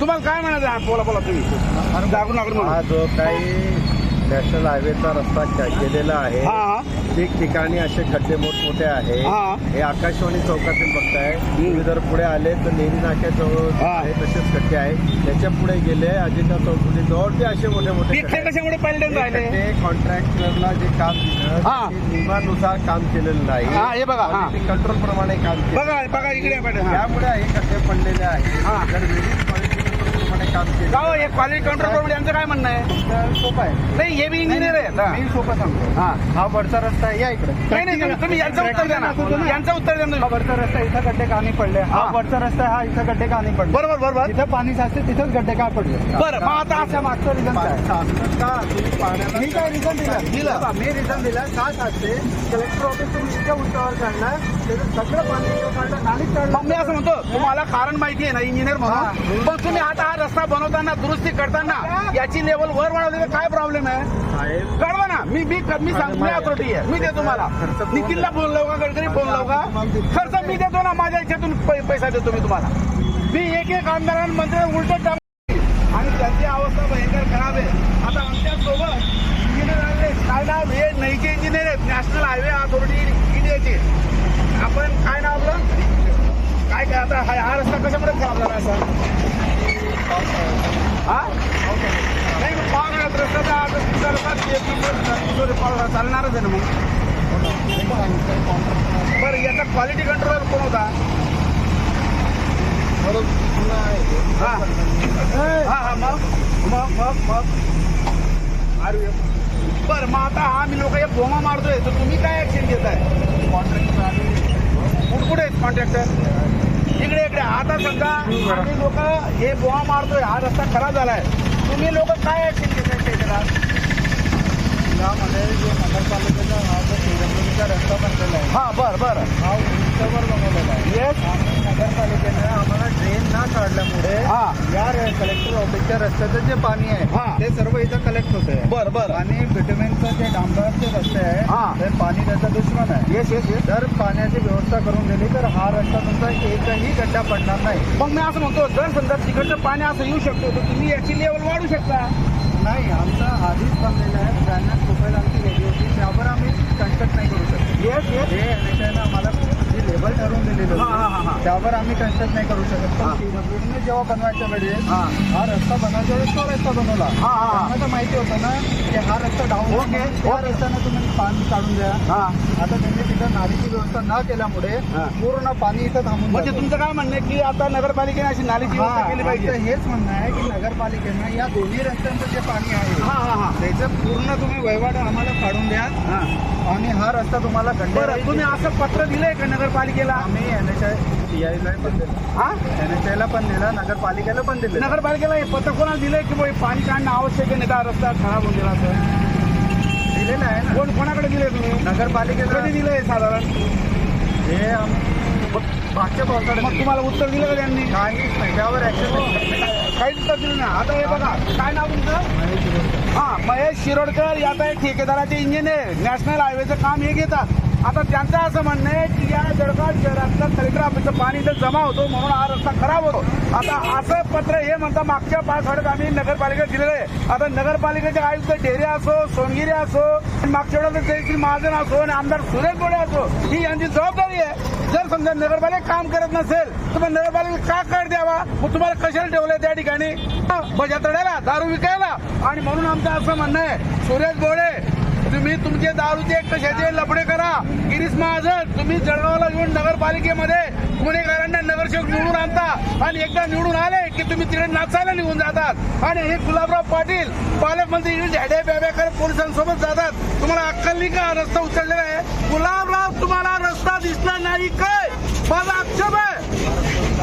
तुम्हाला काय म्हणायचं आहे? बोला बोला तुम्ही. जागू नका म्हणून हा जो काही नॅशनल हायवेचा रस्ता के- केलेला आहे हा. ठिकठिकाणी असे खड्डे मोठमोठे आहे. हा. हे आकाशवाणी चौकातील बघताय. तुम्ही जर पुढे आले तर नेहमी नाक्याजवळ हा. आहे तसेच खड्डे आहे त्याच्या पुढे गेले अजिंठा चौकुटी जवळ ते असे मोठे मोठे कशामुळे राहिले? कॉन्ट्रॅक्टरला जे काम दिलं हा. ते नियमानुसार काम केलेलं नाही. हा, हे बघा, हा. कंट्रोल प्रमाणे काम केलं. बघा बघा इकडे हा त्यामुळे हे खड्डे पडलेले आहे. जर वेगळीच क्वालिटी प्रमाणे काम केलं. का हो, हे क्वालिटी कंट्रोल करून यांचं काय म्हणणं आहे? सोपं आहे. नाही हे बी इंजिनियर आहेत हा. मी सोपं सांगतो. हा. हा वरचा रस्ता आहे या इकडे. नाही नाही तुम्ही- तुम्ही यांचं उत्तर द्या ना. यांचं उत्तर द्या हा ना. वरचा रस्ता इथं गड्डे का नाही पडले. हा हा. वरचा रस्ता आहे, हा इथं गड्डे का नाही पडले. बरोबर बरोबर. जिथं पाणी साचते तिथंच गड्डे का पडले. बरं मग आता त्याच्या असं मागचं रिझन काय? मी काय रिझन दिलं? दिलं. मी रिझन दिलं का साचते? कलेक्टर ऑफिस तुम्ही इतक्या उंचावर काढलं त्याचं सगळं पाणी इथं काढलं नालीत मग मी काढलं असं म्हणतो तुम्हाला कारण माहिती आहे ना इंजिनियर म्हणून. पण तुम्ही आता हा रस्ता बनवताना दुरुस्ती करताना याची लेवल वर वाढवली काय प्रॉब्लेम आहे? कळवा ना. मी मी मी सांग मी अथॉरिटी आहे. मी देतो तुम्हाला. निखिलला बोललो लावू का? गडकरी बोललो का? खर्च मी देतो ना माझ्या याच्यातून पै- पैसा देतो मी तुम्हाला. मी एक एक आमदारांमध्ये उलट टाकून आणि त्यांची अवस्था भयंकर खराब आहे. आता आमच्यासोबत इंजिनियर आले. काय नाव? हे नैके इंजिनियर आहेत. नॅशनल हायवे अथॉरिटी इंडियाचे. आपण काय नाव आपलं? काय काय आता? हा हा रस्ता कशामुळे खराब झाला असा? हा नाही मग पावसाळ्यात आता तुमचा रस्ता ते तुमचं पावसाळा चालणारच आहे ना मग बरं याचा क्वालिटी कंट्रोलर कोण होता हा हा हा मग मग मग मग अरे बरं मग आता आम्ही लोक हे बोमा मारतोय तर तुम्ही काय ऍक्शन घेताय कुठे कुठे आहेत कॉन्ट्रॅक्टर आता समजा आम्ही लोक हे बोमा मारतोय हा रस्ता खराब झालाय. तुम्ही लोक काय ऍक्शन घेतात त्याच्याला यामध्ये जो नगरपालिकेचा हा जो पीडब्ल्यूडीचा रस्ता बनलेला आहे हा बर बर. हा उंचवर बनवलेला आहे. येस आणि नगरपालिकेने आम्हाला ड्रेन न काढल्यामुळे हा. या रे- कलेक्टर ऑफिसच्या रस्त्याचं जे पाणी हा. आहे ते सर्व इथं कलेक्ट होते बर बर. आणि बिटमेनचं जे डांबराचे रस्ते हा. आहे ते पाणी त्याचा दुश्मन आहे. येस येस येस जर पाण्याची व्यवस्था करून दिली तर हा रस्ता तुमचा एकही गड्डा पडणार नाही. मग मी असं म्हणतो जर समजा तिकडचं पाणी असं येऊ शकतो तर तुम्ही याची लेवल वाढू शकता. नाही आमचा आधीच बनलेला आहे. ब्रँड प्रोफाईल आमची वेगळी होती त्यावर आम्ही कन्स्ट्रक्ट नाही करू शकत. येस येस जे NHI ने आम्हाला जी लेबल ठरवून दिलेलं हा, हा, हा, हा. होतं त्यावर आम्ही कन्स्ट्रक्ट नाही करू शकत. पण पीडब्ल्यूडीने जेव्हा बनवायच्या वेळेस हा. हा रस्ता बनवायच्या वेळेस तो रस्ता बनवला तर माहिती होतं ना की हा रस्ता डाऊन ओके, त्या. रस्त्याने तुम्ही पाणी काढून द्या हा आता त्यांनी तिथं नालीची व्यवस्था न केल्यामुळे. पूर्ण पाणी इथं थांबून म्हणजे. तुमचं काय म्हणणं आहे की आता नगरपालिकेने अशी नालीची व्यवस्था केली पाहिजे हेच म्हणणं आहे की नगरपालिकेनं या दोन्ही रस्त्यांचं जे पाणी आहे हा हा हा त्याचं पूर्ण तुम्ही वहिवाट आम्हाला काढून द्या. आणि हा रस्ता तुम्हाला तुम्ही असं पत्र दिलंय का नगरपालिकेला आम्ही एन एच आय ला पण दिलं. हा? एन एच ला पण दिलं नगरपालिकेला पण दिलं. नगरपालिकेला हे पत्र कोणाला दिलंय की बाई पाणी काढणं आवश्यक आहे नाही तर हा रस्ता खराब होऊन गेला तर दिलेलं आहे ना. कोण कोणाकडे दिले तुम्ही? नगरपालिकेला. कधी दिलंय साधारण? हे आम- मागच्या पावसाळ्यात मग तुम्हाला उत्तर दिलं का त्यांनी? काहीच नाही त्यावर ऍक्शन काहीच उत्तर दिलं नाही. आता हे बघा काय नाव तुमचं? हा महेश शिरोडकर यात आहे ठेकेदाराचे इंजिनियर. नॅशनल हायवेचं काम हे घेतात. आता त्यांचं असं म्हणणं आहे की या जळगाव शहरातलं कलेक्टर ऑफिसचं पाणी इथं जमा होतो म्हणून हा रस्ता खराब होतो. आता असं पत्र हे म्हणता मागच्या पाच आठवड्यात आम्ही नगरपालिकेत दिलेलं आहे. आता नगरपालिकेचे आयुक्त ढेरे असो सोनगिरी असो मागच्या वेळेला जयश्री महाजन असो आणि आमदार सुरेश गोडे असो ही यांची जबाबदारी आहे. जर समजा नगरपालिका काम करत नसेल तर मग नगरपालिका का कर द्यावा? मग तुम्हाला कशाला ठेवलंय त्या ठिकाणी? बजातड्याला दारू विकायला. आणि म्हणून आमचं असं म्हणणं आहे सुरेश गोडे तुम्ही तुमचे दारूचे कशाचे लफडे करा. गिरीश महाजन तुम्ही जळगावला येऊन नगरपालिकेमध्ये गुन्हेगारांना नगरसेवक निवडून आणता आणि एकदा निवडून आले की तुम्ही तिकडे नाचायला निघून जातात. आणि हे गुलाबराव पाटील पालकमंत्री झाडे ब्याब्या करत पोलिसांसोबत जातात. तुम्हाला अक्कल नाही का? रस्ता उचललेला आहे. गुलाबराव तुम्हाला रस्ता दिसला नाही काय? माझा आक्षेप आहे.